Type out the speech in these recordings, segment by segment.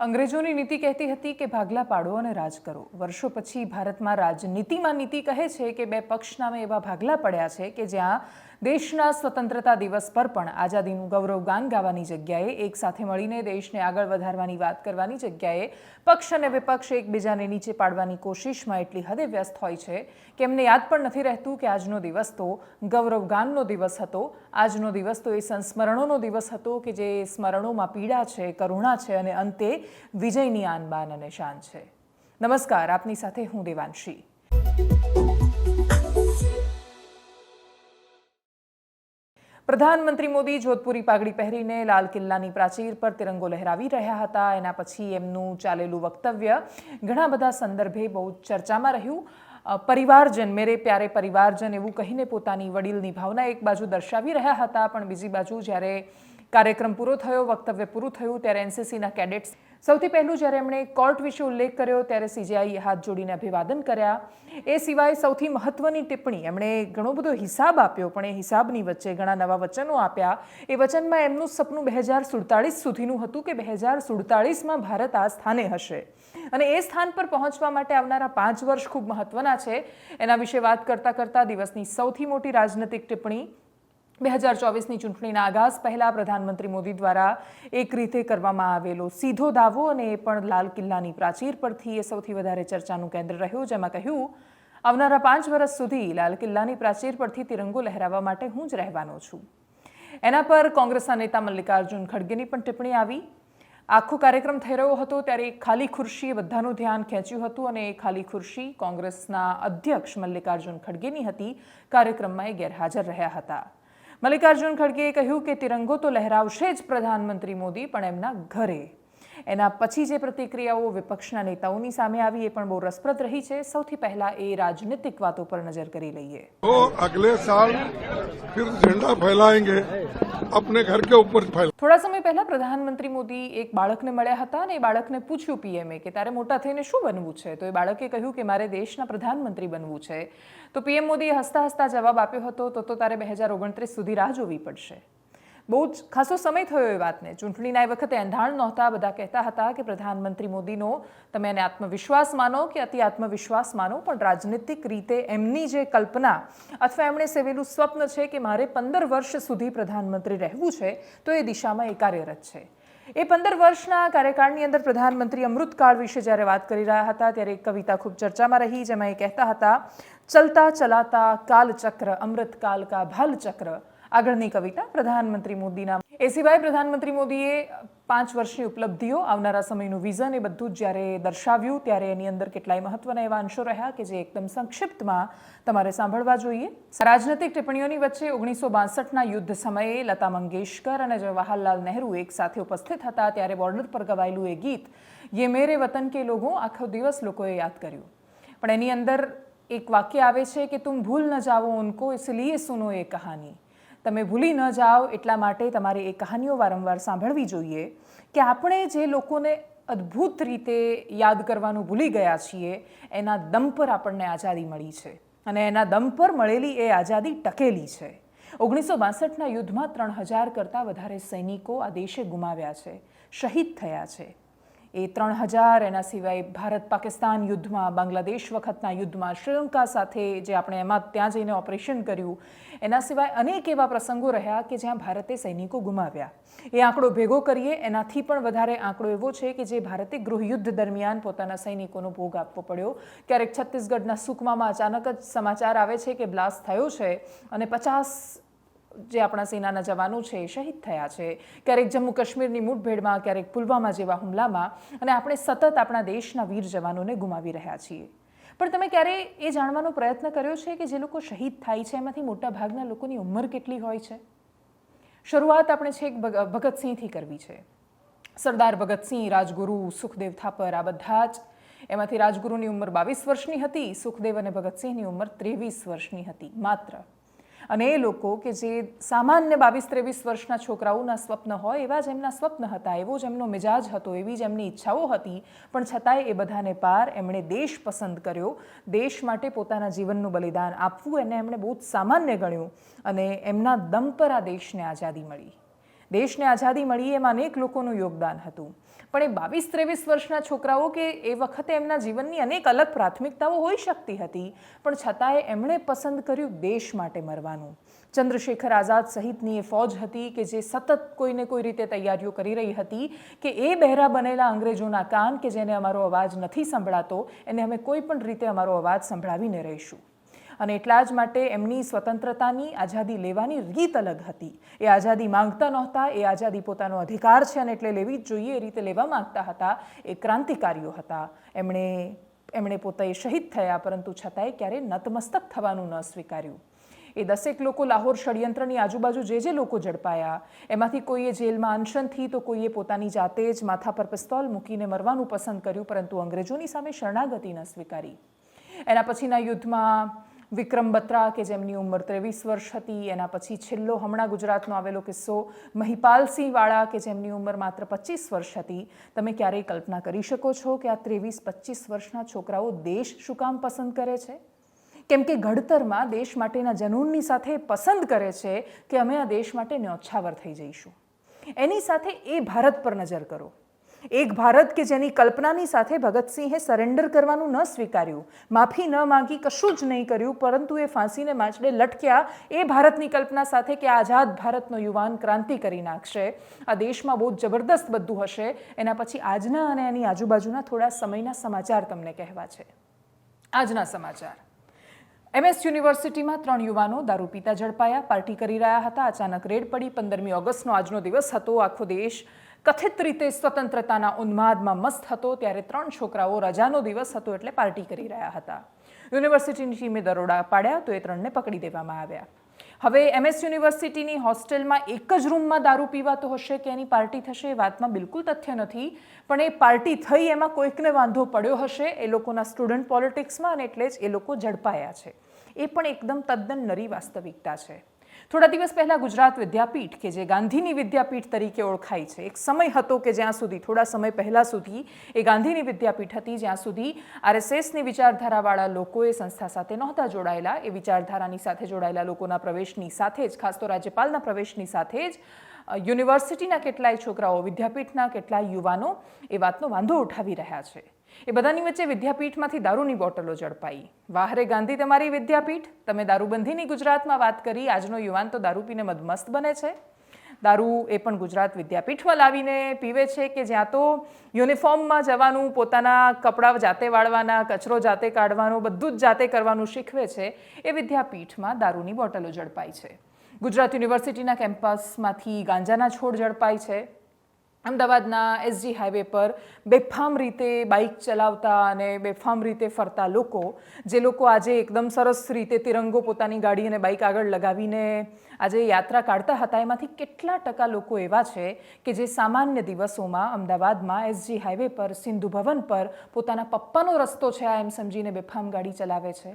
અંગ્રેજોની નીતિ કહેતી હતી કે ભાગલા પાડો અને રાજ કરો. વર્ષો પછી ભારતમાં રાજનીતિમાં નીતિ કહે છે કે બે પક્ષ નામે એવા ભાગલા પડ્યા છે કે જ્યાં દેશના સ્વતંત્રતા દિવસ પર પણ આઝાદીનું ગૌરવગાન ગાવાની જગ્યાએ એક સાથે મળીને દેશને આગળ વધારવાની વાત કરવાની જગ્યાએ પક્ષ અને વિપક્ષ એકબીજાને નીચે પાડવાની કોશિશમાં એટલી હદે વ્યસ્ત હોય છે કે એમને યાદ પણ નથી રહેતું કે આજનો દિવસ તો ગૌરવગાનનો દિવસ હતો. આજનો દિવસ તો એ સંસ્મરણોનો દિવસ હતો કે જે સ્મરણોમાં પીડા છે, કરુણા છે અને અંતે વિજયની આન બાન અને શાન છે. નમસ્કાર, આપની સાથે હું દેવાંશી. પ્રધાનમંત્રી મોદી જોધપુરી પાઘડી પહેરીને લાલ કિલ્લાની પ્રાચીર પર તિરંગો લહેરાવી રહ્યા હતા. એના પછી એમનું ચાલેલું વક્તવ્ય ઘણા બધા સંદર્ભે બહુ ચર્ચામાં રહ્યું. પરિવારજન, મેરે પ્યારે પરિવારજન એવું કહીને પોતાની વડીલની ભાવના એક બાજુ દર્શાવી રહ્યા હતા, પણ બીજી બાજુ જ્યારે કાર્યક્રમ પૂરો થયો, વક્તવ્ય પૂરું થયું ત્યારે એનસીસીના કેડેટ્સ સૌથી પહેલું જ્યારે એમણે કોર્ટ વિશે ઉલ્લેખ કર્યો ત્યારે સીજીઆઈએ હાથ જોડીને અભિવાદન કર્યા. એ સિવાય સૌથી મહત્વની ટિપ્પણી, એમણે ઘણો બધો હિસાબ આપ્યો, પણ એ હિસાબની વચ્ચે ઘણા નવા વચનો આપ્યા. એ વચનમાં એમનું સપનું બે હજાર સુડતાળીસ સુધીનું હતું કે બે હજાર સુડતાળીસમાં ભારત આ સ્થાને હશે. અને એ સ્થાન પર પહોંચવા માટે આવનારા પાંચ વર્ષ ખૂબ મહત્વના છે. એના વિશે વાત કરતાં કરતાં દિવસની સૌથી મોટી રાજનૈતિક ટિપ્પણી બે હજાર ચોવીસની ચૂંટણીના આગાઝ પહેલા પ્રધાનમંત્રી મોદી દ્વારા એક રીતે કરવામાં આવેલો સીધો દાવો અને એ પણ લાલ કિલ્લાની પ્રાચીર પરથી એ સૌથી વધારે ચર્ચાનું કેન્દ્ર રહ્યું, જેમાં કહ્યું, આવનારા પાંચ વર્ષ સુધી લાલ કિલ્લાની પ્રાચીર પરથી તિરંગો લહેરાવવા માટે હું જ રહેવાનો છું. એના પર કોંગ્રેસના નેતા મલ્લિકાર્જુન ખડગેની પણ ટિપ્પણી આવી. આખો કાર્યક્રમ થઈ રહ્યો હતો ત્યારે એક ખાલી ખુરશીએ બધાનું ધ્યાન ખેંચ્યું હતું અને એ ખાલી ખુરશી કોંગ્રેસના અધ્યક્ષ મલ્લિકાર્જુન ખડગેની હતી. કાર્યક્રમમાં એ ગેરહાજર રહ્યા હતા. મલ્લિકાર્જુન ખડગેએ કહ્યું કે તિરંગો તો લહેરાવશે જ પ્રધાનમંત્રી મોદી પણ એમના ઘરે એના પછી જે પ્રતિક્રિયાઓ વિપક્ષના નેતાઓની સામે આવી એ પણ બહુ રસપ્રદ રહી છે સૌથી પહેલા એ રાજનીતિક વાતો પર નજર કરી લઈએ तो अगले साल फिर झंडा फैलाएंगे अपने घर के ऊपर फैला થોડા સમય પહેલા પ્રધાનમંત્રી મોદી એક બાળકને મળ્યા હતા અને એ બાળકને પૂછ્યું પીએમએ કે તારે મોટા થઈને શું બનવું છે તો એ બાળકે કહ્યું કે મારે દેશના પ્રધાનમંત્રી બનવું છે તો પીએમ મોદીએ હસતા હસતા જવાબ આપ્યો હતો, તો તો તારે બે હજાર ઓગણત્રીસ સુધી રાહ જોવી પડશે. બહુ જ ખાસો સમય થયો એ વાતને. ચૂંટણીના એ વખતે એંધાણ નહોતા, બધા કહેતા હતા કે પ્રધાનમંત્રી મોદીનો, તમે એને આત્મવિશ્વાસ માનો કે અતિ આત્મવિશ્વાસ માનો, પણ રાજનીતિક રીતે એમની જે કલ્પના અથવા એમણે સેવેલું સ્વપ્ન છે કે મારે પંદર વર્ષ સુધી પ્રધાનમંત્રી રહેવું છે, તો એ દિશામાં એ કાર્યરત છે. એ પંદર વર્ષના કાર્યકાળની અંદર પ્રધાનમંત્રી અમૃતકાળ વિશે જ્યારે વાત કરી રહ્યા હતા, ત્યારે એક કવિતા ખૂબ ચર્ચામાં રહી, જેમાં એ કહેતા હતા ચલતા ચલાતા કાલચક્ર અમૃતકાલ કા ભાલચક્ર આગળની કવિતા પ્રધાનમંત્રી મોદીના એ સિવાય પ્રધાનમંત્રી મોદીએ પાંચ વર્ષની ઉપલબ્ધિઓ આવનારા સમયનું વિઝન એ બધું જ જ્યારે દર્શાવ્યું, ત્યારે એની અંદર કેટલાય મહત્વના એવા અંશો રહ્યા કે જે એકદમ સંક્ષિપ્તમાં તમારે સાંભળવા જોઈએ. રાજનૈતિક ટિપ્પણીઓની વચ્ચે ઓગણીસો બાસઠના યુદ્ધ સમયે લતા મંગેશકર અને જવાહરલાલ નહેરુ એક સાથે ઉપસ્થિત હતા, ત્યારે બોર્ડર પર ગવાયેલું એ ગીત, યે મેરે વતન કે લોગો આખો દિવસ લોકોએ યાદ કર્યું. પણ એની અંદર એક વાક્ય આવે છે કે તુમ ભૂલ ન જાઓ ઉनको ઇસલીએ સુનો એ કહાની. તમે ભૂલી ન જાઓ એટલા માટે તમારે એ કહાનીઓ વારંવાર સાંભળવી જોઈએ કે આપણે જે લોકોને અદ્ભુત રીતે યાદ કરવાનું ભૂલી ગયા છીએ, એના દમ પર આપણને આઝાદી મળી છે અને એના દમ પર મળેલી એ આઝાદી ટકેલી છે. ઓગણીસો બાસઠના યુદ્ધમાં ત્રણ હજાર કરતાં વધારે સૈનિકો આ દેશે ગુમાવ્યા છે, શહીદ થયા છે. એ ત્રણ હજાર, એના સિવાય ભારત પાકિસ્તાન યુદ્ધમાં, બાંગ્લાદેશ વખતના યુદ્ધમાં, શ્રીલંકા સાથે જે આપણે એમાં ત્યાં જઈને ઓપરેશન કર્યું, એના સિવાય અનેક એવા પ્રસંગો રહ્યા કે જ્યાં ભારતે સૈનિકો ગુમાવ્યા. એ આંકડો ભેગો કરીએ, એનાથી પણ વધારે આંકડો એવો છે કે જે ભારતે ગૃહયુદ્ધ દરમિયાન પોતાના સૈનિકોનો ભોગ આપવો પડ્યો. ક્યારેક છત્તીસગઢના સુકમામાં અચાનક જ સમાચાર આવે છે કે બ્લાસ્ટ થયો છે અને પચાસ જે આપણા સેનાના જવાનો છે એ શહીદ થયા છે. ક્યારેક જમ્મુ કાશ્મીરની મુઠભેડમાં, ક્યારેક પુલવામા જેવા હુમલામાં અને આપણે સતત આપણા દેશના વીર જવાનોને ગુમાવી રહ્યા છીએ. પણ તમે ક્યારે એ જાણવાનો પ્રયત્ન કર્યો છે કે જે લોકો શહીદ થાય છે, એમાંથી મોટા ભાગના લોકોની ઉંમર કેટલી હોય છે? શરૂઆત આપણે છેક ભગ- ભગતસિંહથી કરવી છે. સરદાર ભગતસિંહ, રાજગુરુ, સુખદેવ થાપર, આ બધા જ એમાંથી રાજગુરુની ઉંમર બાવીસ વર્ષની હતી, સુખદેવ અને ભગતસિંહની ઉંમર ત્રેવીસ વર્ષની હતી, માત્ર. અને એ લોકો કે જે સામાન્ય બાવીસ ત્રેવીસ વર્ષના છોકરાઓના સ્વપ્ન હોય, એવા જ એમના સ્વપ્ન હતા, એવો જ એમનો મિજાજ હતો, એવી જ એમની ઈચ્છાઓ હતી. પણ છતાંય એ બધાને પાર એમણે દેશ પસંદ કર્યો. દેશ માટે પોતાના જીવનનું બલિદાન આપવું એને એમણે બહુ જ સામાન્ય ગણ્યું અને એમના દમ પર આ દેશને આઝાદી મળી. દેશને આઝાદી મળી એમાં અનેક લોકોનું યોગદાન હતું. પણ એ બાવીસ ત્રેવીસ વર્ષના છોકરાઓ કે એ વખતે એમના જીવનની અનેક અલગ પ્રાથમિકતાઓ હોઈ શકતી હતી. પણ છતાંય એમણે પસંદ કર્યું દેશ માટે મરવાનું. ચંદ્રશેખર આઝાદ સહિતની એ ફોજ હતી કે જે સતત કોઈને કોઈ રીતે તૈયારીઓ કરી રહી હતી કે એ બહેરા બનેલા અંગ્રેજોના કાન કે જેને અમારો અવાજ નથી સંભળાતો, એને અમે કોઈ પણ રીતે અમારો અવાજ સંભળાવીને રહીશું. અને એટલા જ માટે એમની સ્વતંત્રતાની આઝાદી લેવાની રીત અલગ હતી. એ આઝાદી માંગતા નહોતા, એ આઝાદી પોતાનો અધિકાર છે અને એટલે લેવી જ જોઈએ, એ રીતે લેવા માંગતા હતા, એ ક્રાંતિકારીઓ હતા. એમણે એમણે પોતે શહીદ થયા, પરંતુ છતાંય ક્યારેય નતમસ્તક થવાનું ન સ્વીકાર્યું. એ દસેક લોકો લાહોર ષડયંત્રની આજુબાજુ જે જે લોકો ઝડપાયા, એમાંથી કોઈએ જેલમાં અનશનથી તો કોઈએ પોતાની જાતે જ માથા પર પિસ્તોલ મૂકીને મરવાનું પસંદ કર્યું, પરંતુ અંગ્રેજોની સામે શરણાગતિ ન સ્વીકારી. એના પછીના યુદ્ધમાં વિક્રમ બત્રા, કે જેમની ઉંમર ત્રેવીસ વર્ષ હતી, એના પછી છેલ્લો હમણાં ગુજરાતનો આવેલો કિસ્સો મહિપાલસિંહવાળા કે જેમની ઉંમર માત્ર પચીસ વર્ષ હતી. તમે ક્યારેય કલ્પના કરી શકો છો કે આ ત્રેવીસ, પચીસ વર્ષના છોકરાઓ દેશ શું કામ પસંદ કરે છે? કેમ કે ઘડતરમાં દેશ માટેના જનૂનની સાથે પસંદ કરે છે કે અમે આ દેશ માટે ન્યોછાવર થઈ જઈશું. એની સાથે એ ભારત પર નજર કરો. એક ભારત કે જેની કલ્પનાની સાથે ભગતસિંહે સરેન્ડર કરવાનું ન સ્વીકાર્યું. માફી ન માંગી, કશું જ નહીં કર્યું, પરંતુ એ ફાંસીને માછડે લટક્યા. એ ભારતની કલ્પના સાથે કે આઝાદ ભારતનો યુવાન ક્રાંતિ કરી નાખશે. આ દેશમાં બહુ જબરદસ્ત બધું હશે. એના પછી આજના અને એની આજુબાજુના થોડા સમયના સમાચાર તમને કહેવા છે. આજના સમાચાર. એમએસ યુનિવર્સિટીમાં ત્રણ યુવાનો દારૂ પીતા ઝડપાયા, પાર્ટી કરી રહ્યા હતા, અચાનક રેડ પડી. પંદરમી ઓગસ્ટનો આજનો દિવસ હતો. આખો દેશ કથિત રીતે સ્વતંત્રતાના ઉન્માદમાં મસ્ત હતો, ત્યારે ત્રણ છોકરાઓ રજાનો દિવસ હતો એટલે પાર્ટી કરી રહ્યા હતા. યુનિવર્સિટીની ટીમે દરોડા પાડ્યા તો એ ત્રણને પકડી દેવામાં આવ્યા. હવે એમએસ યુનિવર્સિટીની હોસ્ટેલમાં એક જ રૂમમાં દારૂ પીવાતો હશે કે એની પાર્ટી થશે એ વાતમાં બિલકુલ તથ્ય નથી, પણ એ પાર્ટી થઈ એમાં કોઈકને વાંધો પડ્યો હશે, એ લોકોના સ્ટુડન્ટ પોલિટિક્સમાં અને એટલે જ એ લોકો ઝડપાયા છે. એ પણ એકદમ તદ્દન નરી વાસ્તવિકતા છે. થોડા દિવસ પહેલાં ગુજરાત વિદ્યાપીઠ કે જે ગાંધીની વિદ્યાપીઠ તરીકે ઓળખાય છે, એક સમય હતો કે જ્યાં સુધી, થોડા સમય પહેલાં સુધી એ ગાંધીની વિદ્યાપીઠ હતી, જ્યાં સુધી આરએસએસની વિચારધારાવાળા લોકોએ સંસ્થા સાથે નહોતા જોડાયેલા. એ વિચારધારાની સાથે જોડાયેલા લોકોના પ્રવેશની સાથે જ, ખાસ તો રાજ્યપાલના પ્રવેશની સાથે જ યુનિવર્સિટીના કેટલાય છોકરાઓ, વિદ્યાપીઠના કેટલાય યુવાનો એ વાતનો વાંધો ઉઠાવી રહ્યા છે. એ બધાની વચ્ચે વિદ્યાપીઠમાંથી દારૂની બોટલો ઝડપાઈ. વાહરે ગાંધી તમારી વિદ્યાપીઠ? તમે દારૂબંધીની ગુજરાતમાં વાત કરી, આજનો યુવાન તો દારૂ પીને મદમસ્ત બને છે. દારૂ એ પણ ગુજરાત વિદ્યાપીઠમાં લાવીને પીવે છે કે જ્યાં તો યુનિફોર્મમાં જવાનું, પોતાના કપડાં જાતે વાળવાના, કચરો જાતે કાઢવાનો, બધું જ જાતે કરવાનું શીખવે છે, એ વિદ્યાપીઠમાં દારૂની બોટલો ઝડપાઈ છે. ગુજરાત યુનિવર્સિટીના કેમ્પસમાંથી ગાંજાના છોડ ઝડપાય છે. અમદાવાદના એસજી હાઈવે પર બેફામ રીતે બાઇક ચલાવતા અને બેફામ રીતે ફરતા લોકો, જે લોકો આજે એકદમ સરસ રીતે તિરંગો પોતાની ગાડી અને બાઇક આગળ લગાવીને આજે યાત્રા કાઢતા હતા. એમાંથી કેટલા ટકા લોકો એવા છે કે જે સામાન્ય દિવસોમાં અમદાવાદમાં એસજી હાઈવે પર, સિંધુ ભવન પર પોતાના પપ્પાનો રસ્તો છે આ એમ સમજીને બેફામ ગાડી ચલાવે છે?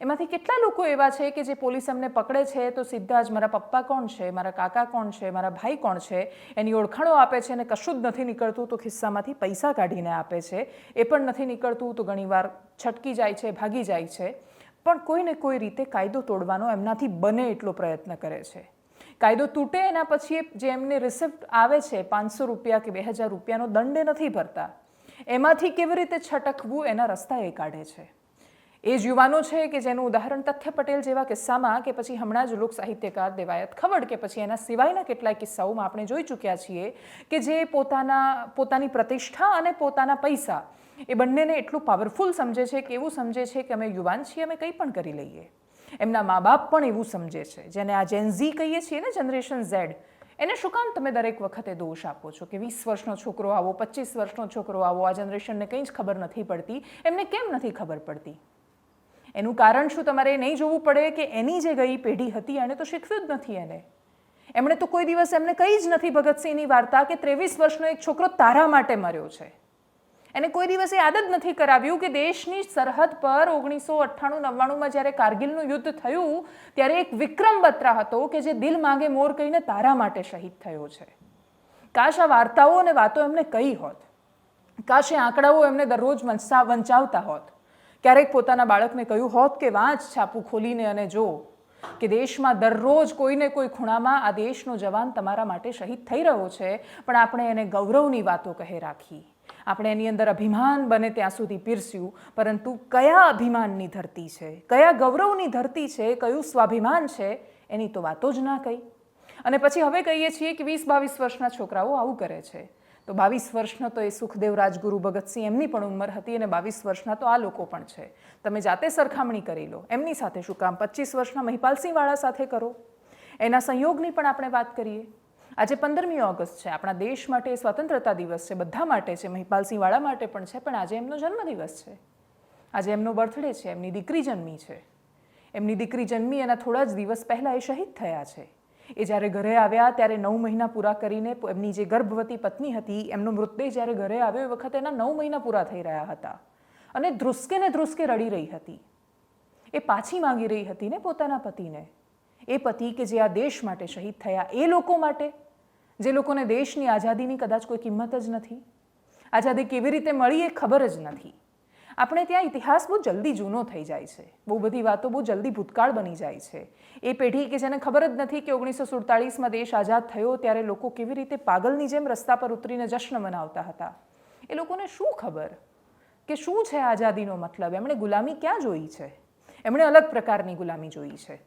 એમાંથી કેટલા લોકો એવા છે કે જે પોલીસ એમને પકડે છે? તો સીધા જ મારા પપ્પા કોણ છે? મારા કાકા કોણ છે? મારા ભાઈ કોણ છે? એની ઓળખાણો આપે છે અને કશું જ નથી નીકળતું, તો ખિસ્સામાંથી પૈસા કાઢીને આપે છે. એ પણ નથી નીકળતું, તો ઘણીવાર છટકી જાય છે, ભાગી જાય છે. પણ કોઈને કોઈ રીતે કાયદો તોડવાનો એમનાથી બને એટલો પ્રયત્ન કરે છે. કાયદો તૂટે એના પછી જે એમને રિસિપ્ટ આવે છે, પાંચસો રૂપિયા કે બે હજાર રૂપિયાનો દંડ નથી ભરતા, એમાંથી કેવી રીતે છટકવું એના રસ્તા એ કાઢે છે. એ જ યુવાનો છે કે જેનું ઉદાહરણ તથ્ય પટેલ જેવા કિસ્સામાં કે પછી હમણાં જ લોક સાહિત્યકાર દેવાયત ખવડ કે પછી એના સિવાયના કેટલાય કિસ્સાઓમાં આપણે જોઈ ચૂક્યા છીએ કે જે પોતાના, પોતાની પ્રતિષ્ઠા અને પોતાના પૈસા એ બંનેને એટલું પાવરફુલ સમજે છે કે એવું સમજે છે કે અમે યુવાન છીએ, અમે કંઈ પણ કરી લઈએ. એમના મા બાપ પણ એવું સમજે છે. જેને આ જેનઝી કહીએ છીએ ને જનરેશન ઝેડ એને શું કામ તમે દરેક વખતે દોષ આપો છો કે વીસ વર્ષનો છોકરો આવો, પચીસ વર્ષનો છોકરો આવો, આ જનરેશનને કંઈ જ ખબર નથી પડતી, એમને કેમ નથી ખબર પડતી? એનું કારણ શું તમારે એ નહીં જોવું પડે કે એની જે ગઈ પેઢી હતી એણે તો શીખવ્યું જ નથી એને. એમણે તો કોઈ દિવસ એમને કહી જ નથી ભગતસિંહની વાર્તા કે ત્રેવીસ વર્ષનો એક છોકરો તારા માટે મર્યો છે. એને કોઈ દિવસ યાદ આદત નથી કરાવ્યું કે દેશની સરહદ પર ઓગણીસો અઠ્ઠાણું, નવ્વાણુંમાં જ્યારે કારગિલનું યુદ્ધ થયું, ત્યારે એક વિક્રમ બત્રા હતો કે જે દિલ માંગે મોર કહીને તારા માટે શહીદ થયો છે. કાશ આ વાર્તાઓ અને વાતો એમને કહી હોત. કાશ એ આંકડાઓ એમને દરરોજ વંચાવતા હોત. ક્યારેક પોતાના બાળકને કહ્યું, હોત કે વાંચ છાપું ખોલીને અને જો કે દેશમાં દરરોજ કોઈને કોઈ ખૂણામાં આ દેશનો જવાન તમારા માટે શહીદ થઈ રહ્યો છે, પણ આપણે એને ગૌરવની વાતો કહે રાખી. આપણે એની અંદર અભિમાન બને ત્યાં સુધી પીરસ્યું, પરંતુ કયા અભિમાનની ધરતી છે? કયા ગૌરવની ધરતી છે? કયું સ્વાભિમાન છે? એની તો વાતો જ ના કહી. અને પછી હવે કહીએ છીએ કે વીસ બાવીસ વર્ષના છોકરાઓ આવું કરે છે. તો બાવીસ વર્ષના તો એ સુખદેવ રાજગુરુ ભગતસિંહ એમની પણ ઉંમર હતી અને બાવીસ વર્ષના તો આ લોકો પણ છે. તમે જાતે સરખામણી કરી લો. એમની સાથે શું કામ? પચીસ વર્ષના મહિપાલસિંહવાળા સાથે કરો. એના સંયોગની પણ આપણે વાત કરીએ. આજે પંદરમી ઓગસ્ટ છે. આપણા દેશ માટે સ્વતંત્રતા દિવસ છે. બધા માટે છે. મહિપાલસિંહવાળા માટે પણ છે. પણ આજે એમનો જન્મદિવસ છે. આજે એમનો બર્થડે છે. એમની દીકરી જન્મી છે. એમની દીકરી જન્મી એના થોડા જ દિવસ પહેલાં એ શહીદ થયા છે. એ જ્યારે ઘરે આવ્યા, ત્યારે નવ મહિના પૂરા કરીને એમની જે ગર્ભવતી પત્ની હતી, એમનો મૃતદેહ જ્યારે ઘરે આવ્યો એ વખતે એના નવ મહિના પૂરા થઈ રહ્યા હતા. અને ધ્રુસકે ને ધ્રુસકે રડી રહી હતી. એ પાછી માંગી રહી હતી ને પોતાના પતિને. એ પતિ કે જે આ દેશ માટે શહીદ થયા, એ લોકો માટે. જે લોકોને દેશની આઝાદીની કદાચ કોઈ કિંમત જ નથી. આઝાદી કેવી રીતે મળી એ ખબર જ નથી. આપણે ત્યાં ઇતિહાસ બહુ જલ્દી જૂનો થઈ જાય છે. બહુ બધી વાતો બહુ જલ્દી ભૂતકાળ બની જાય છે. એ પેઢી કે જેને ખબર જ નથી કે ઓગણીસો સુડતાળીસમાં દેશ આઝાદ થયો ત્યારે લોકો કેવી રીતે પાગલની જેમ રસ્તા પર ઉતરીને જશ્ન મનાવતા હતા. એ લોકોને શું ખબર? કે શું છે આઝાદીનો મતલબ? એમણે ગુલામી ક્યાં જોઈ છે? એમણે અલગ પ્રકારની ગુલામી જોઈ છે.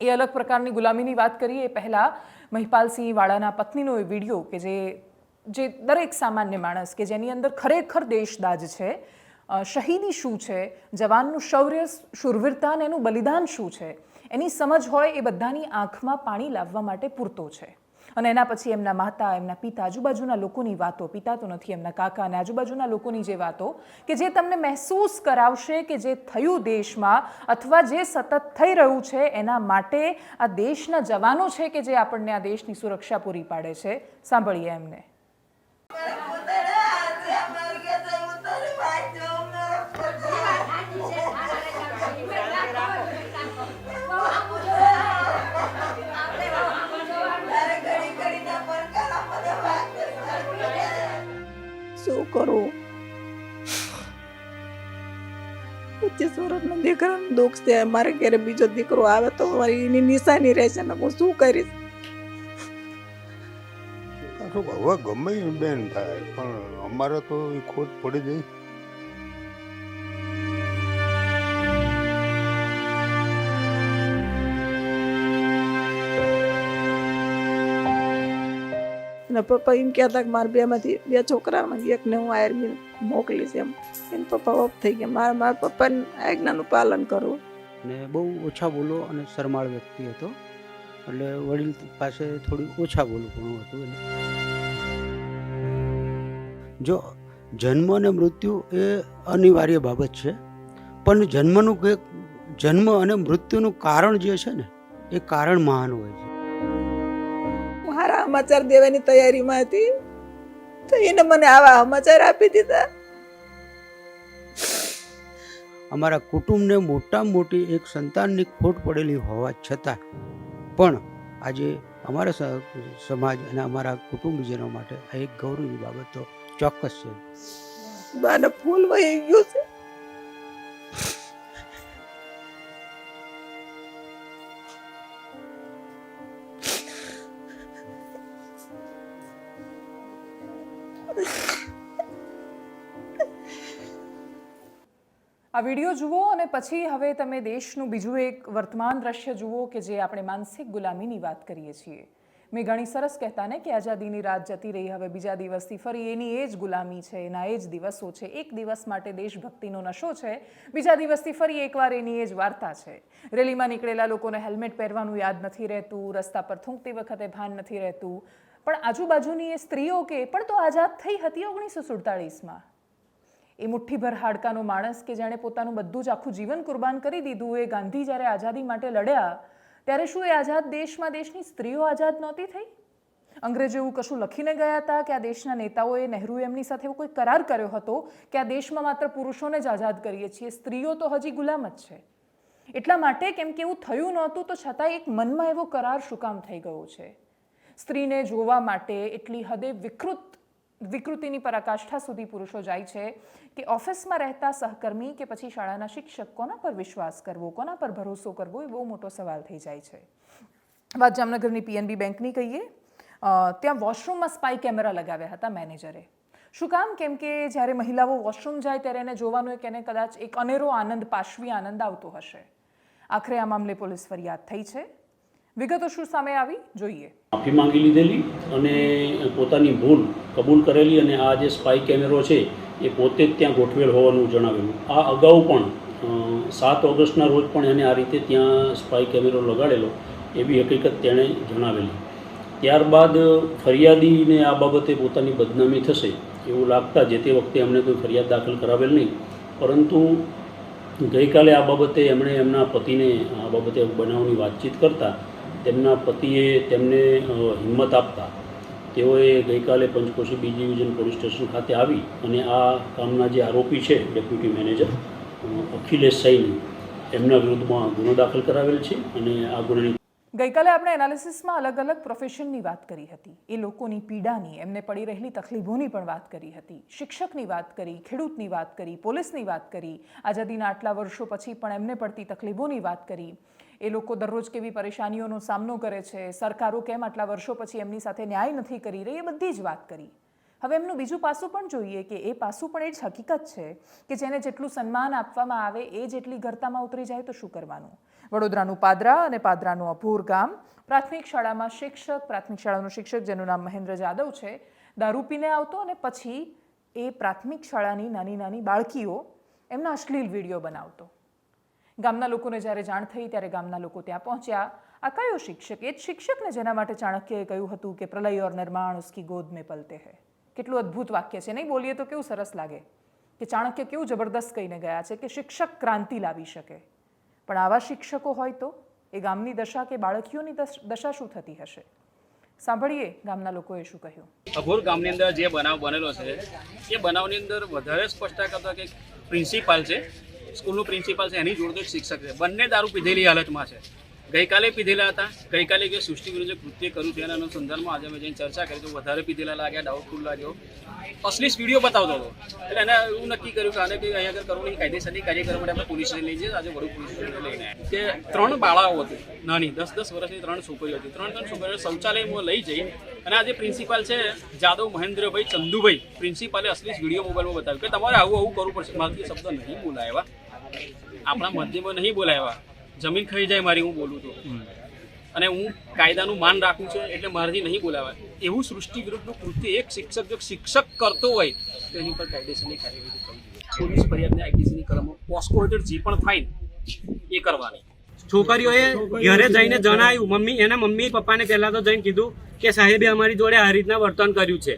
એ અલગ પ્રકારની ગુલામીની વાત કરીએ એ પહેલાં મહિપાલસિંહ વાળાના પત્નીનો એ વીડિયો કે જે જે દરેક સામાન્ય માણસ કે જેની અંદર ખરેખર દેશદાજ છે શહીદી શું છે? જવાનનું શૌર્ય, શૂરવીરતા અને એનું બલિદાન શું છે? એની સમજ હોય એ બધાની આંખમાં પાણી લાવવા માટે પૂરતો છે. અને એના પછી એમના માતા, એમના પિતા, આજુબાજુના લોકોની વાતો, પિતા તો નથી, એમના કાકા અને આજુબાજુના લોકોની જે વાતો, કે જે તમને મહેસૂસ કરાવશે કે જે થયું દેશમાં અથવા જે સતત થઈ રહ્યું છે, એના માટે આ દેશના જવાનો છે કે જે આપણને આ દેશની સુરક્ષા પૂરી પાડે છે. સાંભળીએ એમને. કરું. પચીસ વર્ષનો દીકરાનું દુઃખ છે, મારે ઘરે બીજો દીકરો આવે તો મારી એની નિશાની રહેશે ને હું શું કરીશ? તો હવે ગમે બેન થાય, પણ અમારે તો એ ખોટ પડી ગઈ. અને પપ્પા એમ કહેતા કે મારા બેમાંથી બે છોકરામાંથી એકને હું આર્મી મોકલીશ એમ. એને પપ્પા ઓફ થઈ ગયા. મારા મારા પપ્પાને આજ્ઞાનું પાલન કરવું ને બહુ ઓછા બોલો અને શરમાળ વ્યક્તિ હતો. એટલે વડીલ પાસે થોડી ઓછા બોલવું હતું જો જન્મ અને મૃત્યુ એ અનિવાર્ય બાબત છે, પણ જન્મનું જન્મ અને મૃત્યુનું કારણ જે છે ને, એ કારણ મહાન હોય છે. સમાચાર દેવાની તૈયારીમાં હતી તો એને મને આવા સમાચાર આપી દીધા. અમારા કુટુંબને મોટામાં મોટી એક સંતાનની ખોટ પડેલી હોવા છતાં પણ આજે અમારા સમાજ અને અમારા કુટુંબીજનો માટે આ એક ગૌરવની બાબત તો ચોક્કસ છે. બાને ફૂલ વહી ગયું છે. આ વીડિયો જુઓ અને પછી હવે તમે દેશનું બીજું એક વર્તમાન દ્રશ્ય જુઓ કે જે આપણે માનસિક ગુલામીની વાત કરીએ છીએ. મેં ઘણી સરસ કહેતા ને કે આઝાદીની રાત જતી રહી, હવે બીજા દિવસથી ફરી એની એ જ ગુલામી છે, એના એ જ દિવસો છે, એક દિવસ માટે દેશભક્તિનો નશો છે, બીજા દિવસથી ફરી એકવાર એની એ જ વાર્તા છે. રેલીમાં નીકળેલા લોકોને હેલ્મેટ પહેરવાનું યાદ નથી રહેતું, રસ્તા પર થૂંકતી વખતે ભાન નથી રહેતું પણ આજુબાજુની એ સ્ત્રીઓ કે પણ તો આઝાદ થઈ હતી ઓગણીસો સુડતાળીસમાં એ મુઠ્ઠીભર હાડકાનો માણસ કે જેણે પોતાનું બધું જ આખું જીવન કુરબાન કરી દીધું, એ ગાંધી જ્યારે આઝાદી માટે લડ્યા, ત્યારે શું એ આઝાદ દેશમાં દેશની સ્ત્રીઓ આઝાદ નહોતી થઈ? અંગ્રેજો એવું કશું લખીને ગયા હતા કે આ દેશના નેતાઓએ નહેરુએ એમની સાથે એવો કોઈ કરાર કર્યો હતો કે આ દેશમાં માત્ર પુરુષોને જ આઝાદ કરીએ છીએ? સ્ત્રીઓ તો હજી ગુલામ જ છે. એટલા માટે કેમ કે એવું થયું નહોતું, તો છતાં એક મનમાં એવો કરાર શું કામ થઈ ગયો છે? સ્ત્રીને જોવા માટે એટલી હદે વિકૃત, વિકૃતિની પરાકાષ્ઠા સુધી પુરુષો જાય છે કે ઓફિસમાં રહેતા સહકર્મી કે પછી શાળાના શિક્ષક, કોના પર વિશ્વાસ કરવો, કોના પર ભરોસો કરવો, એ બહુ મોટો સવાલ થઈ જાય છે. વાત જામનગરની પીએનબી બેંકની કહીએ ત્યાં વોશરૂમમાં સ્પાય કેમેરા લગાવ્યા હતા મેનેજરે. શું કામ? કેમ કે જ્યારે મહિલાઓ વોશરૂમ જાય ત્યારે એને જોવાનો એક એને કદાચ એક અનેરો આનંદ, પાશવી આનંદ આવતો હશે. આખરે આ મામલે પોલીસ ફરિયાદ થઈ છે. વિગતો શું સામે આવી? જોઈએ. માફી માંગી લીધેલી અને પોતાની ભૂલ કબૂલ કરેલી અને આ જે સ્પાઈ કેમેરો છે એ પોતે જ ત્યાં ગોઠવેલ હોવાનું જણાવેલું આ અગાઉ પણ સાત ઓગસ્ટના રોજ પણ એને આ રીતે ત્યાં સ્પાઈ કેમેરો લગાડેલો એવી હકીકત તેણે જણાવેલી. ત્યારબાદ ફરિયાદીને આ બાબતે પોતાની બદનામી થશે એવું લાગતા જે તે વખતે એમણે કોઈ ફરિયાદ દાખલ કરાવેલ નહીં. પરંતુ ગઈકાલે આ બાબતે એમણે એમના પતિને આ બાબતે બનાવની વાતચીત કરતા તેમના પતિએ તેમને હિંમત આપતા તેઓએ ગઈકાલે Panchkoshi B division police station ખાતે આવી અને આ કામના જે આરોપી છે, ડેપ્યુટી મેનેજર અખિલેશ સૈની, એમના વિરુદ્ધમાં ગુનો દાખલ કરાવેલ છે અને આ ગુનાની ગઈકાલે આપણે એનાલિસિસમાં અલગ અલગ પ્રોફેશનની વાત કરી હતી. એ લોકોની પીડાની, એમને પડી રહેલી તકલીફોની પણ વાત કરી હતી. શિક્ષકની વાત કરી, ખેડૂતની વાત કરી, પોલીસની વાત કરી. આઝાદીના આટલા વર્ષો પછી પણ એમને પડતી તકલીફોની વાત કરી. એ લોકો દરરોજ કેવી પરેશાનીઓનો સામનો કરે છે? સરકારો કેમ આટલા વર્ષો પછી એમની સાથે ન્યાય નથી કરી રહી? એ બધી જ વાત કરી. હવે એમનું બીજું પાસું પણ જોઈએ કે એ પાસું પણ એ જ હકીકત છે કે જેને જેટલું સન્માન આપવામાં આવે એ જેટલી ઘરતામાં ઉતરી જાય તો શું કરવાનું? વડોદરાનું પાદરા અને પાદરાનું અભોર ગામ, પ્રાથમિક શાળામાં શિક્ષક, પ્રાથમિક શાળાનો શિક્ષક જેનું નામ મહેન્દ્ર જાદવ છે, દારૂ પીને આવતો અને પછી એ પ્રાથમિક શાળાની નાની નાની બાળકીઓ એમના અશ્લીલ વીડિયો બનાવતો. ગામના લોકોને જ્યારે જાણ થઈ ત્યારે ગામના લોકો ત્યાં પહોંચ્યા. આ કયો શિક્ષક? એ જ શિક્ષકને જેના માટે ચાણક્યએ કહ્યું હતું કે પ્રલય ઓર નિર્માણ ઉસકી ગોદ મેં પલતે હૈ. કેટલું અદ્ભુત વાક્ય છે, નહીં? બોલીએ તો કેવું સરસ લાગે કે ચાણક્ય કેવું જબરદસ્ત કહીને ગયા છે કે શિક્ષક ક્રાંતિ લાવી શકે. પણ આવા શિક્ષકો હોય તો? એ ગામની દશા કે બાળકીઓની દશા શું થતી હશે? સાંભળીએ ગામના લોકોએ શું કહ્યું. અઘોર ગામની અંદર જે બનાવ બનેલો છે, એ બનાવની અંદર વધારે સ્પષ્ટતા કરતા કે પ્રિન્સિપાલ છે. સ્કૂલનું પ્રિન્સિપાલ છે, એની જોડે તો એક શિક્ષક છે. બંને દારૂ પીધેલી હાલતમાં છે. ગઈકાલે પીધેલા હતા. ગઈકાલે જે સૃષ્ટિ વિરુદ્ધ કૃત્ય કર્યું છે, એના અનુસંધાનમાં આજે અમે જઈને ચર્ચા કરી, તો વધારે પીધેલા લાગ્યા ડાઉટફુલ લાગ્યો. અસલી વીડિયો બતાવતો હતો. એટલે એને એવું નક્કી કર્યું કે આને કંઈ અહીંયા આગળ કરવું નહીં, કાયદેસરની કાર્ય કરવા માટે આપણે પોલીસ સ્ટેશન લઈ જઈએ, આજે વડુ પોલીસ સ્ટેશન લઈને. કે ત્રણ બાળાઓ હતી, નાની, દસ દસ વર્ષની ત્રણ છોકરીઓ હતી. ત્રણ ત્રણ છોકરીઓ શૌચાલયમાં લઈ જઈ અને આજે પ્રિન્સિપાલ છે, જાદવ મહેન્દ્રભાઈ ચંદુભાઈ. પ્રિન્સિપાલે અસલી વીડિયો મોબાઈલમાં બતાવ્યું કે તમારે આવું આવું કરવું પડશે. મારાથી શબ્દ નહીં બોલાવ્યા આપણા મધ્યમાં નહીં બોલાવ્યા. જમીન ખાઈ જાય મારી હું બોલું તો. અને હું કાયદાનું માન રાખું છું એટલે મારાથી નહીં બોલાવાય. એવું સૃષ્ટિ વિરુદ્ધનું કૃત્ય એક શિક્ષક જો શિક્ષક કરતો હોય તો એની પર કાયદેસરની કાર્યવાહી કરવી પોલીસ ફરિયાદની આઈટીસીની કલમો પોસ્કો હેઠળ જે પણ ફાઇન એ કરવાની. છોકરીઓએ ઘરે જઈને જણાવ્યું મમ્મી એના મમ્મી પપ્પાને પહેલા તો જઈને કીધું કે સાહેબે અમારી જોડે આ રીતના વર્તન કર્યું છે.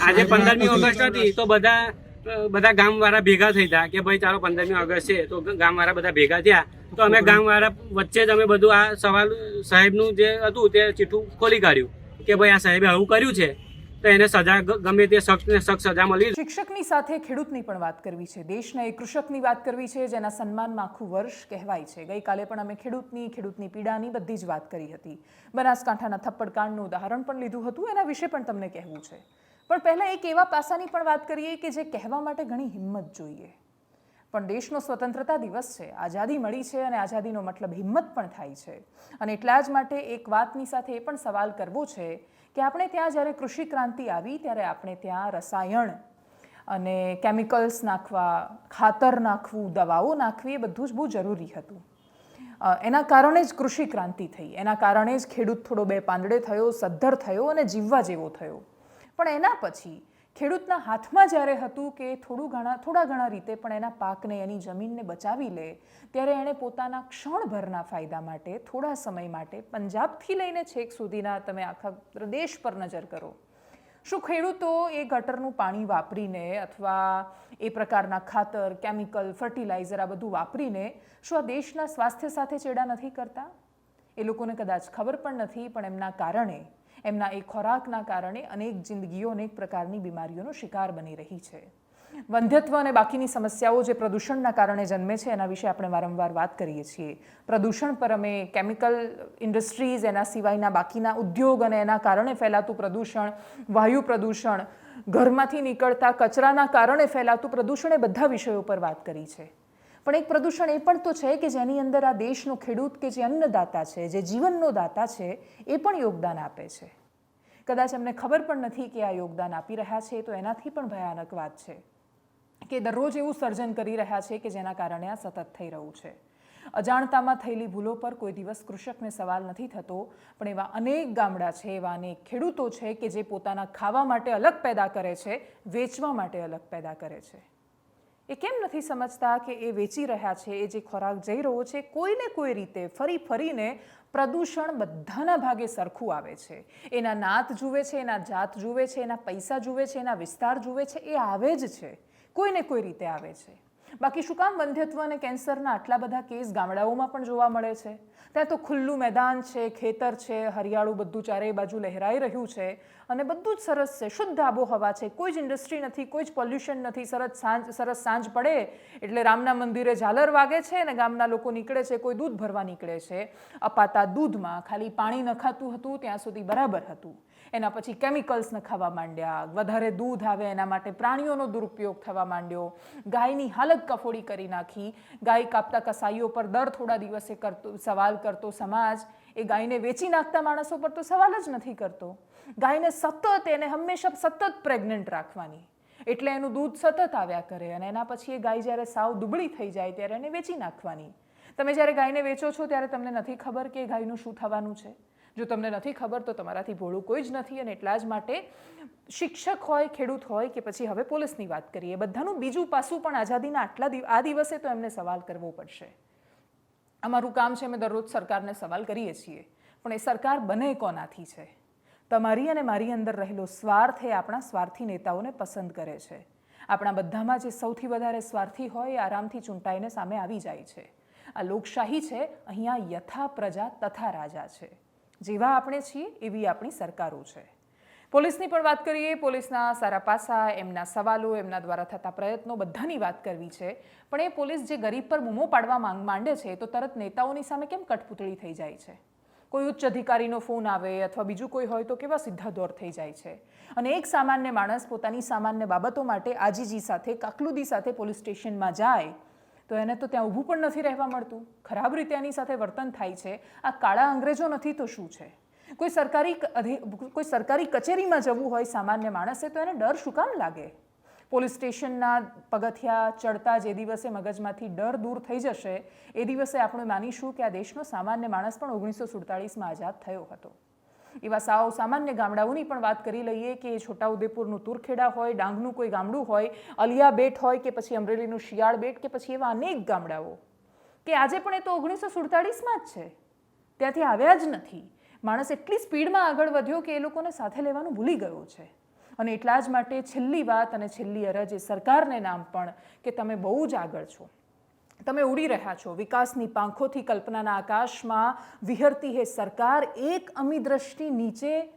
આજે પંદરમી ઓગસ્ટ હતી તો બધા બધા ગામ વાળા ભેગા થઈ ગયા કે ભાઈ ચાલો પંદરમી ઓગસ્ટ છે તો ગામ વાળા બધા ભેગા થયા. તો અમે ગામ વાળા વચ્ચે જ અમે બધું આ સવાલ સાહેબનું જે હતું તે ચીઠું ખોલી કાઢ્યું કે ભાઈ આ સાહેબે આવું કર્યું છે. તો એને સજા ગમે તે સખ્ત ને સખ્ત સજા મળી શિક્ષકની સાથે ખેડૂતની પણ વાત કરવી છે. દેશના એ કૃષકની વાત કરવી છે જેના સન્માનમાં આખું વર્ષ કહેવાય છે. ગઈકાલે પણ અમે ખેડૂતની ખેડૂતની પીડાની બધી જ વાત કરી હતી. બનાસકાંઠાના થપ્પડકાંડનું ઉદાહરણ પણ લીધું હતું. એના વિશે પણ તમને કહેવું છે. પણ પહેલાં એક એવા પાસાની પણ વાત કરીએ કે જે કહેવા માટે ઘણી હિંમત જોઈએ. પણ દેશનો સ્વતંત્રતા દિવસ છે, આઝાદી મળી છે અને આઝાદીનો મતલબ હિંમત પણ થાય છે. અને એટલા જ માટે એક વાતની સાથે એ પણ સવાલ કરવો છે કે આપણે ત્યાં જ્યારે કૃષિ ક્રાંતિ આવી ત્યારે આપણે ત્યાં રસાયણ અને કેમિકલ્સ નાખવા, ખાતર નાખવું, દવાઓ નાખવી એ બધું જ બહુ જરૂરી હતું. એના કારણે જ કૃષિ ક્રાંતિ થઈ. એના કારણે જ ખેડૂત થોડો બે પાંદડે થયો, સદ્ધર થયો અને જીવવા જેવો થયો. પણ એના પછી ખેડૂતના હાથમાં જ્યારે હતું કે થોડું ઘણા, થોડા ઘણા રીતે પણ એના પાકને, એની જમીનને બચાવી લે, ત્યારે એણે પોતાના ક્ષણભરના ફાયદા માટે, થોડા સમય માટે પંજાબથી લઈને છેક સુધીના તમે આખા પ્રદેશ પર નજર કરો. શું ખેડૂતો એ ગટરનું પાણી વાપરીને અથવા એ પ્રકારના ખાતર, કેમિકલ, ફર્ટિલાઇઝર આ બધું વાપરીને શું આ દેશના સ્વાસ્થ્ય સાથે ચેડા નથી કરતા? એ લોકોને કદાચ ખબર પણ નથી, પણ એમના કારણે એમના એ ખોરાકના કારણે અનેક જિંદગીઓ અનેક પ્રકારની બીમારીઓનો શિકાર બની રહી છે. વંધ્યત્વ અને બાકીની સમસ્યાઓ જે પ્રદૂષણના કારણે જન્મે છે, એના વિશે આપણે વારંવાર વાત કરીએ છીએ. પ્રદૂષણ પર અમે કેમિકલ ઇન્ડસ્ટ્રીઝ, એના સિવાયના બાકીના ઉદ્યોગ અને એના કારણે ફેલાતું પ્રદૂષણ, વાયુ પ્રદૂષણ, ઘરમાંથી નીકળતા કચરાના કારણે ફેલાતું પ્રદૂષણ, એ બધા વિષયો પર વાત કરી છે. પણ એક પ્રદૂષણ એ પણ તો છે કે જેની અંદર આ દેશનો ખેડૂત કે જે અન્નદાતા છે, જે જીવનનો દાતા છે, એ પણ યોગદાન આપે છે. કદાચ એમને ખબર પણ નથી કે આ યોગદાન આપી રહ્યા છે, તો એનાથી પણ ભયાનક વાત છે કે દરરોજ એવું સર્જન કરી રહ્યા છે કે જેના કારણે આ સતત થઈ રહ્યું છે. અજાણતામાં થયેલી ભૂલો પર કોઈ દિવસ કૃષકને સવાલ નથી થતો, પણ એવા અનેક ગામડા છે, એવા અનેક ખેડૂતો છે કે જે પોતાના ખાવા માટે અલગ પેદા કરે છે, વેચવા માટે અલગ પેદા કરે છે. એ કેમ નથી સમજતા કે એ વેચી રહ્યા છે, એ જે ખોરાક જઈ રહ્યો છે, કોઈને કોઈ રીતે ફરી ફરીને પ્રદૂષણ બધાના ભાગે સરખું આવે છે. એના નાત જુએ છે, એના જાત જુએ છે, એના પૈસા જુએ છે, એના વિસ્તાર જુએ છે, એ આવે જ છે. કોઈને કોઈ રીતે આવે છે. બાકી શું કામ બંધ્યત્વ અને કેન્સરના આટલા બધા કેસ ગામડાઓમાં પણ જોવા મળે છે? ત્યાં તો ખુલ્લું મેદાન છે, ખેતર છે, હરિયાળું બધું ચારેય બાજુ લહેરાઈ રહ્યું છે અને બધું જ સરસ છે. શુદ્ધ આબોહવા છે. કોઈ જ ઇન્ડસ્ટ્રી નથી, કોઈ જ પોલ્યુશન નથી. સરસ સાંજ સરસ સાંજ પડે એટલે રામના મંદિરે ઝાલર વાગે છે અને ગામના લોકો નીકળે છે, કોઈ દૂધ ભરવા નીકળે છે. અપાતા દૂધમાં ખાલી પાણી નખાતું હતું, ત્યાં સુધી બરાબર હતું. એના પછી કેમિકલ્સ નખાવા માંડ્યા. વધારે દૂધ આવે એના માટે પ્રાણીઓનો દુરુપયોગ થવા માંડ્યો. ગાયની હાલત કફોડી કરી નાખી. ગાય કાપતા કસાઈઓ પર દર થોડા દિવસે કરતો, સવાલ કરતો સમાજ. એ ગાયને વેચી નાખતા માણસો પર તો સવાલ જ નથી કરતો. ગાયને સતત, એને હંમેશા સતત પ્રેગ્નન્ટ રાખવાની. એટલે એનું દૂધ સતત આવ્યા કરે અને એના પછી એ ગાય જ્યારે સાવ દુબળી થઈ જાય ત્યારે એને વેચી નાખવાની. તમે જ્યારે ગાયને વેચો છો ત્યારે તમને નથી ખબર કે એ ગાયનું શું થવાનું છે. જો તમને નથી ખબર તો તમારાથી ભોળું કોઈ જ નથી અને એટલા જ માટે શિક્ષક હોય, ખેડૂત હોય કે પછી હવે પોલીસની વાત કરીએ, બધાનું બીજું પાસું પણ આઝાદીના આટલા આ દિવસે તો એમને સવાલ કરવો પડશે. અમારું કામ છે અમે દરરોજ સરકારને સવાલ કરીએ છીએ, પણ એ સરકાર બને કોનાથી છે? તમારી અને મારી અંદર રહેલો સ્વાર્થ એ આપણા સ્વાર્થી નેતાઓને પસંદ કરે છે. આપણા બધામાં જે સૌથી વધારે સ્વાર્થી હોય એ આરામથી ચૂંટાઈને સામે આવી જાય છે. આ લોકશાહી છે, અહીંયા યથા પ્રજા તથા રાજા છે. જેવા આપણે છીએ એવી આપણી સરકારો છે. પોલીસની પણ વાત કરીએ, પોલીસના સારા પાસા, એમના સવાલો, એમના દ્વારા થતા પ્રયત્નો બધાની વાત કરવી છે. પણ એ પોલીસ જે ગરીબ પર બૂમો પાડવા માંગ માંડે છે, તો તરત નેતાઓની સામે કેમ કઠપૂતળી થઈ જાય છે? કોઈ ઉચ્ચ અધિકારીનો ફોન આવે અથવા બીજું કોઈ હોય તો કેવા સીધા દોર થઈ જાય છે? અને એક સામાન્ય માણસ પોતાની સામાન્ય બાબતો માટે આજીજી સાથે, કાકલુદી સાથે પોલીસ સ્ટેશનમાં જાય તો એને તો ત્યાં ઊભું પણ નથી રહેવા મળતું. ખરાબ રીતે એની સાથે વર્તન થાય છે. આ કાળા અંગ્રેજો નથી તો શું છે? કોઈ સરકારી કોઈ સરકારી કચેરીમાં જવું હોય સામાન્ય માણસે તો એને ડર શું કામ લાગે? પોલીસ સ્ટેશનના પગથિયા ચડતા જે દિવસે મગજમાંથી ડર દૂર થઈ જશે, એ દિવસે આપણે માનીશું કે આ દેશનો સામાન્ય માણસ પણ ઓગણીસો સુડતાળીસમાં આઝાદ થયો હતો. એવા સાવ સામાન્ય ગામડાઓની પણ વાત કરી લઈએ કે છોટાઉદેપુરનું તુરખેડા હોય, ડાંગનું કોઈ ગામડું હોય અલિયા બેટ હોય કે પછી અમરેલીનું શિયાળ બેટ કે પછી એવા અનેક ગામડાઓ. કે આજે પણ એ તો ઓગણીસો સુડતાળીસમાં જ છે. ત્યાંથી આવ્યા જ નથી. માણસ એટલી સ્પીડમાં આગળ વધ્યો કે એ લોકોને સાથે લેવાનું ભૂલી ગયો છે. અને એટલા જ માટે છેલ્લી વાત અને છેલ્લી અરજ એ સરકારને નામ પણ કે તમે બહુ જ આગળ છો. તમે ઉડી રહ્યા છો. વિકાસની પાંખોથી કલ્પનાના આકાશમાં વિહરતી હે સરકાર. એક અમી દ્રષ્ટિ નીચે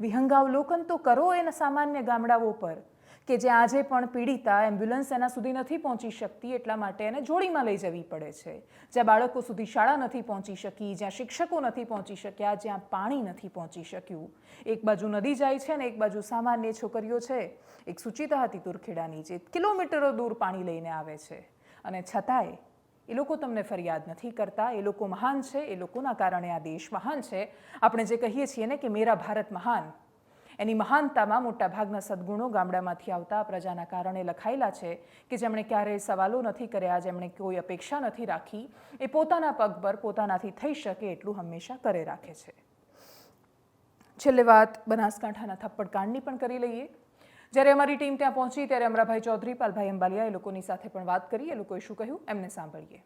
વિહંગાવલોકન તો કરો એના સામાન્ય ગામડાઓ પર. કે જ્યાં આજે પણ પીડિતા એમ્બ્યુલન્સ એના સુધી નથી પહોંચી શકતી એટલા માટે એને જોડીમાં લઈ જવી પડે છે. જ્યાં બાળકો સુધી શાળા નથી પહોંચી શકી, જ્યાં શિક્ષકો નથી પહોંચી શક્યા, જ્યાં પાણી નથી પહોંચી શક્યું. એક બાજુ નદી જાય છે ને એક બાજુ સામાન્ય છોકરીઓ છે. એક સુચિતા હતી તુરખેડાની જે કિલોમીટરો દૂર પાણી લઈને આવે છે. અને છતાંય એ લોકો તમને ફરિયાદ નથી કરતા, એ લોકો મહાન છે, એ લોકોના કારણે આ દેશ મહાન છે. આપણે જે કહીએ છીએ ને કે મેરા ભારત મહાન, એની મહાનતામાં મોટાભાગના સદ્ગુણો ગામડામાંથી આવતા પ્રજાના કારણે લખાયેલા છે કે જેમણે ક્યારેય સવાલો નથી કર્યા, જેમણે કોઈ અપેક્ષા નથી રાખી, એ પોતાના પગ પર પોતાનાથી થઈ શકે એટલું હંમેશા કરે રાખે છે. છેલ્લે વાત બનાસકાંઠાના થપ્પડકાંડની પણ કરી લઈએ. જ્યારે અમારી ટીમ ત્યાં પહોંચી ત્યારે અમરાભાઈ ચૌધરી, પાલભાઈ અંબાલિયા એ લોકોની સાથે પણ વાત કરી. એ લોકોએ શું કહ્યું? એમને સાંભળીએ.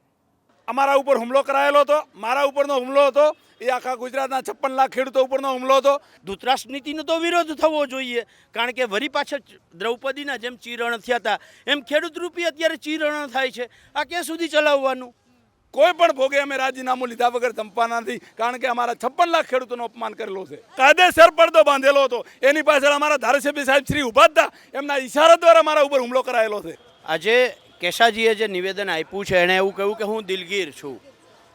અમારા ઉપર હુમલો કરાયેલો હતો. મારા ઉપરનો હુમલો હતો. એ આખા ગુજરાતના છપ્પન લાખ ખેડૂતો ઉપરનો હુમલો હતો. ધૂતરાષ્ટ્ર નીતિનો તો વિરોધ થવો જોઈએ. કારણ કે વરી પાછળ દ્રૌપદીના જેમ ચીરણ થયા હતા, એમ ખેડૂત રૂપી અત્યારે ચીરણ થાય છે. આ ક્યાં સુધી ચલાવવાનું? કોઈ પણ ભોગે અમે રાજીનામું લીધા વગર ધંપાના નથી, કારણ કે અમારા છપ્પન લાખ ખેડૂતોનો અપમાન કરેલો છે. કાયદેસર પડદો બાંધેલો હતો. એની પાછળ અમારા ધારાસભ્ય સાહેબ શ્રી ઊભા હતા. એમના ઇશારા દ્વારા મારા ઉપર હુમલો કરાયેલો છે. આજે કેશાજીએ જે નિવેદન આપ્યું છે, એણે એવું કહ્યું કે હું દિલગીર છું.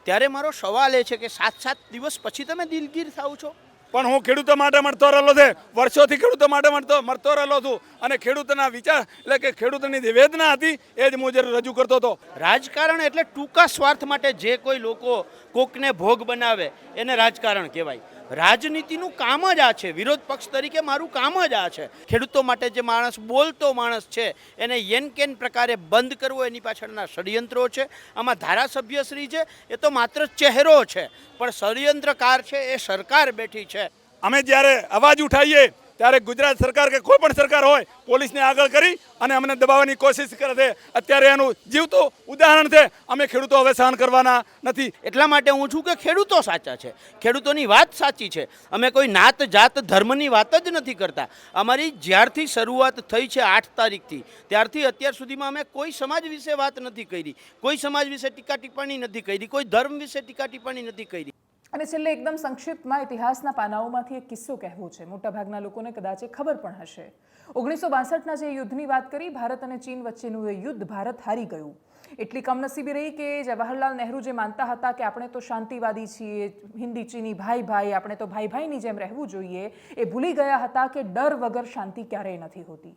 ત્યારે મારો સવાલ એ છે કે સાત સાત દિવસ પછી તમે દિલગીર થાવ છો? પણ હું ખેડૂતો માટે મળતો રહેલો છે. વર્ષોથી ખેડૂતો માટે મળતો મળતો રહેલો છું. અને ખેડૂતના વિચાર, એટલે કે ખેડૂતોની વેદના હતી, એ જ હું જ્યારે રજૂ કરતો હતો. રાજકારણ એટલે ટૂંકા સ્વાર્થ માટે જે કોઈ લોકો કોકને ભોગ બનાવે, એને રાજકારણ કહેવાય. રાજનીતિનું કામ જ આ છે. વિરોધ પક્ષ તરીકે મારું કામ જ આ છે. ખેડૂતો માટે જે માણસ બોલતો માણસ છે, એને યેન કેન પ્રકારે બંધ કરવો એની પાછળના ષડયંત્રો છે. આમાં ધારાસભ્યશ્રી છે, એ તો માત્ર ચહેરો છે, પણ ષડયંત્રકાર છે, એ સરકાર બેઠી છે. અમે જ્યારે અવાજ ઉઠાવીએ ત્યારે ગુજરાત સરકાર કે કોઈ પણ સરકાર હોય, પોલીસને આગળ કરી અને અમને દબાવવાની કોશિશ કરે છે. અત્યારે એનું જીવતું ઉદાહરણ છે, અમે ખેડૂતો હવે સહન કરવાના નથી. એટલા માટે હું છું કે ખેડૂતો સાચા છે. ખેડૂતોની વાત સાચી છે. અમે કોઈ નાત જાત ધર્મની વાત જ નથી કરતા. અમારી જ્યારથી શરૂઆત થઈ છે આઠ તારીખથી, ત્યારથી અત્યાર સુધીમાં અમે કોઈ સમાજ વિશે વાત નથી કરી. કોઈ સમાજ વિશે ટીકા ટિપ્પણી નથી કરી. કોઈ ધર્મ વિશે ટીકા ટિપ્પણી નથી કરી. અને છેલ્લે એકદમ સંક્ષિપ્તમાં ઇતિહાસના પાનાઓમાંથી એક કિસ્સો કહેવો છે. મોટાભાગના લોકોને કદાચ એ ખબર પણ હશે. ઓગણીસો બાસઠના જે યુદ્ધની વાત કરી, ભારત અને ચીન વચ્ચેનું એ યુદ્ધ ભારત હારી ગયું. એટલી કમનસીબી રહી કે જવાહરલાલ નહેરુ જે માનતા હતા કે આપણે તો શાંતિવાદી છીએ, હિન્દી, ચીની ભાઈ ભાઈ, આપણે તો ભાઈ ભાઈની જેમ રહેવું જોઈએ, એ ભૂલી ગયા હતા કે ડર વગર શાંતિ ક્યારેય નથી હોતી.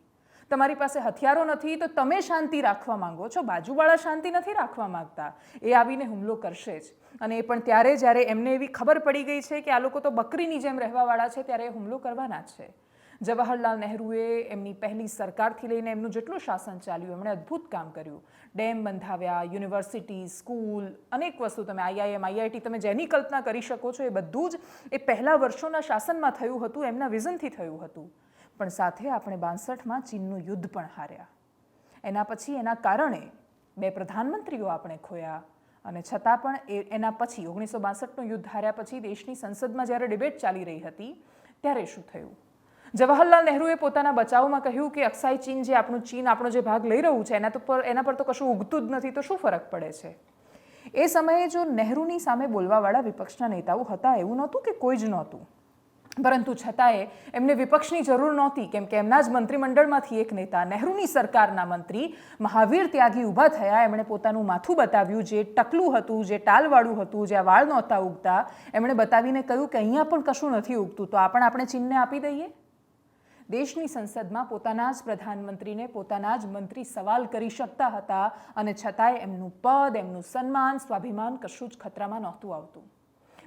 તમારી પાસે હથિયારો નથી, તો તમે શાંતિ રાખવા માંગો છો. બાજુવાળા શાંતિ નથી રાખવા માંગતા. એ આવીને હુમલો કરશે જ. અને એ પણ ત્યારે જ્યારે એમને એવી ખબર પડી ગઈ છે કે આ લોકો તો બકરીની જેમ રહેવાવાળા છે, ત્યારે એ હુમલો કરવાના છે. જવાહરલાલ નહેરુએ એમની પહેલી સરકારથી લઈને એમનું જેટલું શાસન ચાલ્યું, એમણે અદ્ભુત કામ કર્યું. ડેમ બંધાવ્યા, યુનિવર્સિટી, સ્કૂલ, અનેક વસ્તુ તમે આઈઆઈએમ આઈઆઈટી તમે જેની કલ્પના કરી શકો છો, એ બધું જ એ પહેલાં વર્ષોના શાસનમાં થયું હતું, એમના વિઝનથી થયું હતું. પણ સાથે આપણે બાસઠમાં ચીનનું યુદ્ધ પણ હાર્યા. એના પછી એના કારણે બે પ્રધાનમંત્રીઓ આપણે ખોયા અને છતાં પણ એના પછી ઓગણીસો બાસઠનું યુદ્ધ હાર્યા પછી દેશની સંસદમાં જ્યારે ડિબેટ ચાલી રહી હતી, ત્યારે શું થયું? જવાહરલાલ નહેરુએ પોતાના બચાવમાં કહ્યું કે અક્સાઈ ચીન જે આપણું ચીન, આપણો જે ભાગ લઈ રહ્યું છે, એના પર એના પર તો કશું ઉગતું જ નથી, તો શું ફરક પડે છે? એ સમયે જો નહેરુની સામે બોલવાવાળા વિપક્ષના નેતાઓ હતા, એવું નહોતું કે કોઈ જ નહોતું? પરંતુ છતાંય એમને વિપક્ષની જરૂર નહોતી, કેમ કે એમના જ મંત્રીમંડળમાંથી એક નેતા, નહેરુની સરકારના મંત્રી મહાવીર ત્યાગી ઊભા થયા. એમણે પોતાનું માથું બતાવ્યું, જે ટકલું હતું, જે ટાલવાળું હતું જ્યાં વાળ નહોતા ઉગતા. એમણે બતાવીને કહ્યું કે અહીંયા પણ કશું નથી ઉગતું, તો આ પણ આપણે ચીનને આપી દઈએ? દેશની સંસદમાં પોતાના જ પ્રધાનમંત્રીને પોતાના જ મંત્રી સવાલ કરી શકતા હતા અને છતાંય એમનું પદ, એમનું સન્માન, સ્વાભિમાન કશું જ ખતરામાં નહોતું આવતું.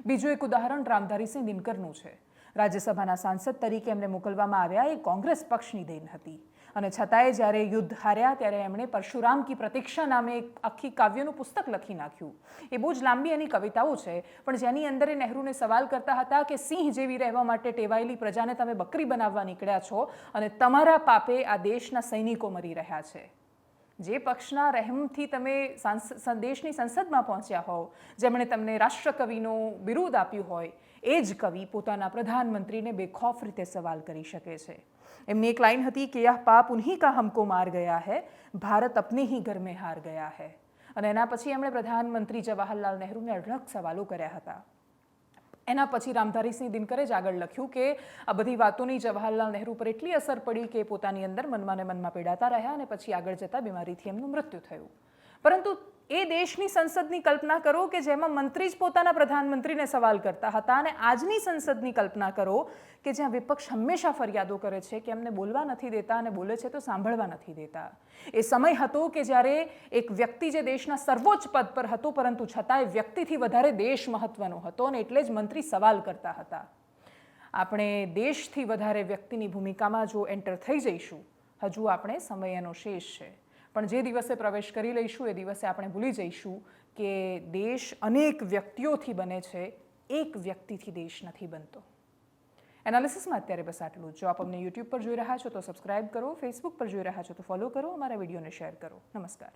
બીજું એક ઉદાહરણ રામધારીસિંહ દિનકરનું છે. રાજ્યસભાના સાંસદ તરીકે એમને મોકલવામાં આવ્યા, એ કોંગ્રેસ પક્ષની દેન હતી. અને છતાંય જ્યારે યુદ્ધ હાર્યા, ત્યારે એમણે પરશુરામ કી પ્રતીક્ષા નામે એક આખી કાવ્યનું પુસ્તક લખી નાખ્યું. એ બહુ જ લાંબી એની કવિતાઓ છે, પણ જેની અંદર એ નહેરુને સવાલ કરતા હતા કે, સિંહ જેવી રહેવા માટે ટેવાયેલી પ્રજાને તમે બકરી બનાવવા નીકળ્યા છો અને તમારા પાપે આ દેશના સૈનિકો મરી રહ્યા છે. જે પક્ષના રહેમથી તમે દેશની સંસદમાં પહોંચ્યા હોવ, જેમણે તમને રાષ્ટ્રકવિનું બિરુદ આપ્યું હોય એ જ કવિ પોતાના પ્રધાનમંત્રીને બેખોફ રીતે સવાલ કરી શકે છે. એમની એક લાઈન હતી કે યહ પાપ ઉન્હી કા હમકો માર ગયા હૈ, ભારત અપને હી ઘર મેં હાર ગયા હૈ. અને એના પછી એમણે પ્રધાનમંત્રી જવાહરલાલ નહેરુને અઢળક સવાલો કર્યા હતા. એના પછી રામધારીસિંહ દિનકરે જ આગળ લખ્યું કે, આ બધી વાતોની જવાહરલાલ નહેરુ પર એટલી અસર પડી કે પોતાની અંદર મનમાં ને મનમાં પીડાતા રહ્યા અને પછી આગળ જતા બીમારીથી એમનું મૃત્યુ થયું. પરંતુ એ દેશની સંસદની કલ્પના કરો કે જેમાં મંત્રી જ પોતાના પ્રધાનમંત્રીને સવાલ કરતા હતા અને આજની સંસદની કલ્પના કરો કે જ્યાં વિપક્ષ હંમેશા ફરિયાદો કરે છે કે અમને બોલવા નથી દેતા અને બોલે છે તો સાંભળવા નથી દેતા. એ સમય હતો કે જ્યારે એક વ્યક્તિ જે દેશના સર્વોચ્ચ પદ પર હતો, પરંતુ છતાં એ વ્યક્તિથી વધારે દેશ મહત્વનો હતો અને એટલે જ મંત્રી સવાલ કરતા હતા. આપણે દેશથી વધારે વ્યક્તિની ભૂમિકામાં જો એન્ટર થઈ જઈશું, હજુ આપણે સમય એનો શેષ છે. પણ જે દિવસે પ્રવેશ કરી લઈશું, એ દિવસે આપણે ભૂલી જઈશું કે દેશ અનેક વ્યક્તિઓથી બને છે, એક વ્યક્તિથી દેશ નથી બનતો. એનાલિસિસમાં અત્યારે બસ આટલું જો. આપ અમને યુટ્યુબ પર જોઈ રહ્યા છો તો સબસ્ક્રાઇબ કરો ફેસબુક પર જોઈ રહ્યા છો તો ફોલો કરો, અમારા વિડીયોને શેર કરો. નમસ્કાર.